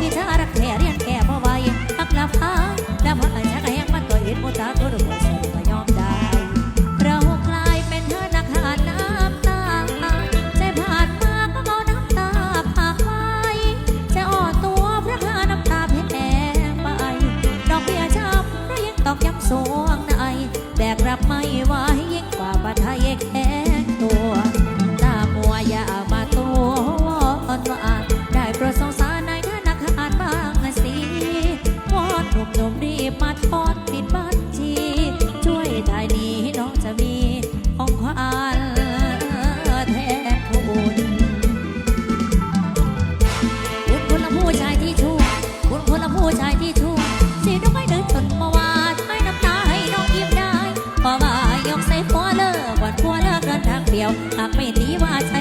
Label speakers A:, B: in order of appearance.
A: ปิดราคาโต๊ะพิชารักแค่เรียนแก่บ่ไหวตักละพาแล้วพาชักแหงมันตัวเห็นมุตาตัวดูบ่สู้ก็ยอมได้ เรากลายเป็นเธอนาคาน้ำตา ใจผ่านมาก็เอาน้ำตาผากไว้จะอ่อนตัวเพราะค่าน้ำตาแพงไปดอกเบี้ยช้ำแล้วยังตอกย้ำสวงในแบกรับไม่ไหวยิ่งกว่าบาไทยแข็งตัว เกลียวหากไม่ตีว่าใช่